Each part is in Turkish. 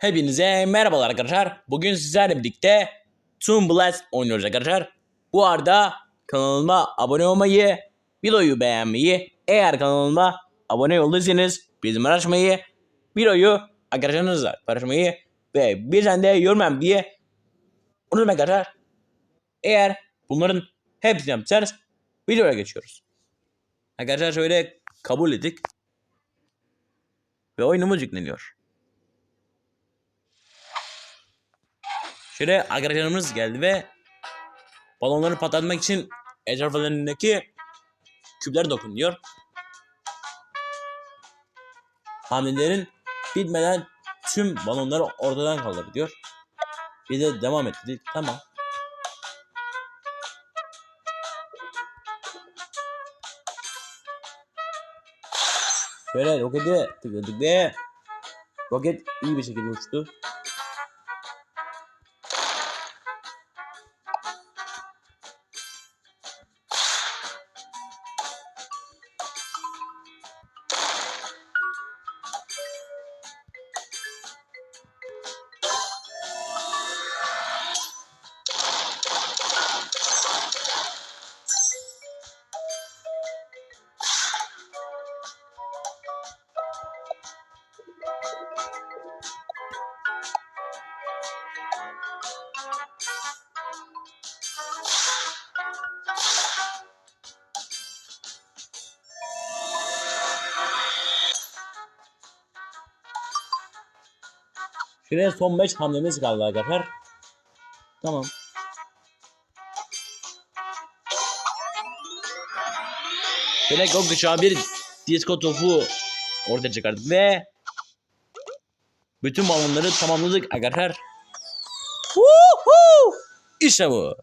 Hepinize merhabalar arkadaşlar. Bugün sizlerle birlikte Toon Blast oynuyoruz arkadaşlar. Bu arada kanalıma abone olmayı, videoyu beğenmeyi, eğer kanalıma abone olduysanız bizim açmayı, videoyu arkadaşlarınızla paylaşmayı ve bir tane de yorum yapmayı unutmayın arkadaşlar. Eğer bunların hepsini yapacağız, videoya geçiyoruz. Arkadaşlar şöyle kabul ettik. Ve oyunumuz yükleniyor. Şöyle arkadaşlarımız geldi ve balonları patlatmak için etraflarındaki küpler dokunuyor. Hamlelerin bitmeden tüm balonları ortadan diyor. Bir de devam et. Tamam. Şöyle roketi tıkladık ve roket iyi bir şekilde uçtu. Şuraya son 5 hamlemiz kaldı arkadaşlar. Tamam. Şöyle gökkuşağı bir disco topu ortaya çıkardık ve bütün balonları tamamladık arkadaşlar. İşte bu.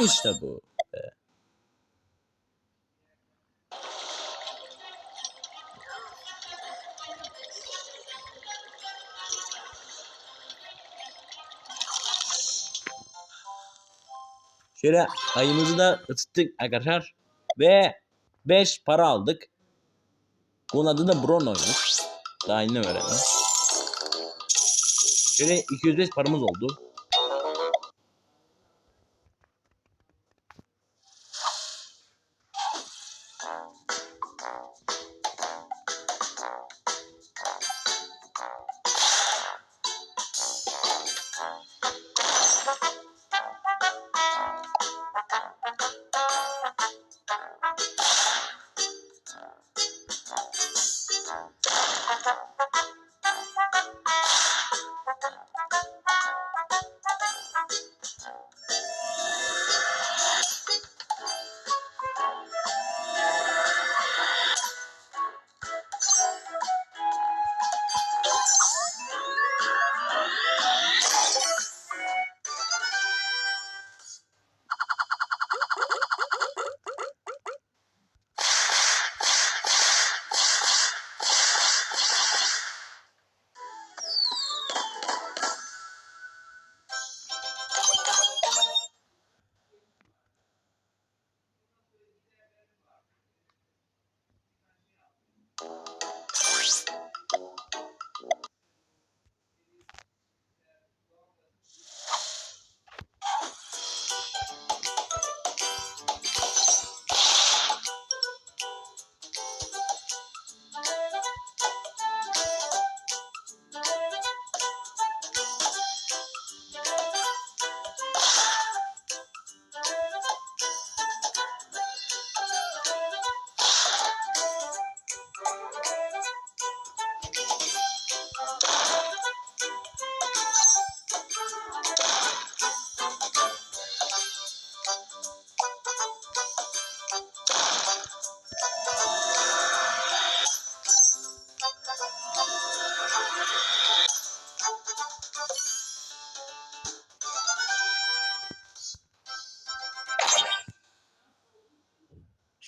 İşte bu. Şöyle ayımızı da ısıttık arkadaşlar. Ve 5 para aldık. Bunun adı da Brono'ymuş. Daha yeni öğrendim. Şöyle 205 paramız oldu.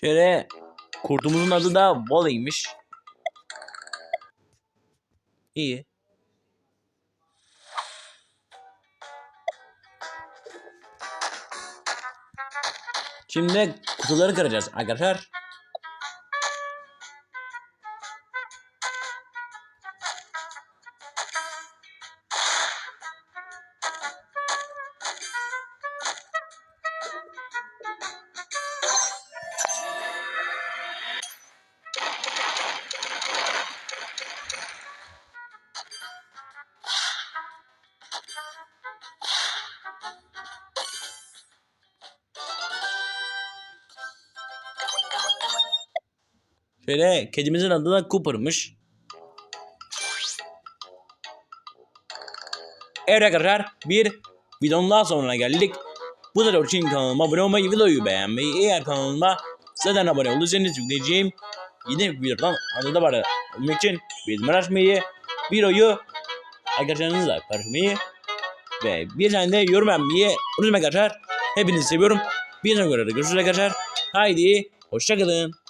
Şöyle kurtumuzun adı da Wally'miş. İyi. Şimdi kutuları kıracağız arkadaşlar. Şöyle kedimizin adı da Cooper'mış. Evet arkadaşlar bir videonun daha sonuna geldik. Bu da için kanalıma abone olmayı, videoyu beğenmeyi, eğer kanalıma zaten abone olursanız yükleyeceğim yeni videodan anında var olmak için bildirim açmayı, videoyu arkadaşlarınızla paylaşmayı ve bir tane de yorum yapmayı unutmayın arkadaşlar. Hepinizi seviyorum. Bir sonraki videoda görüşürüz arkadaşlar. Haydi hoşçakalın.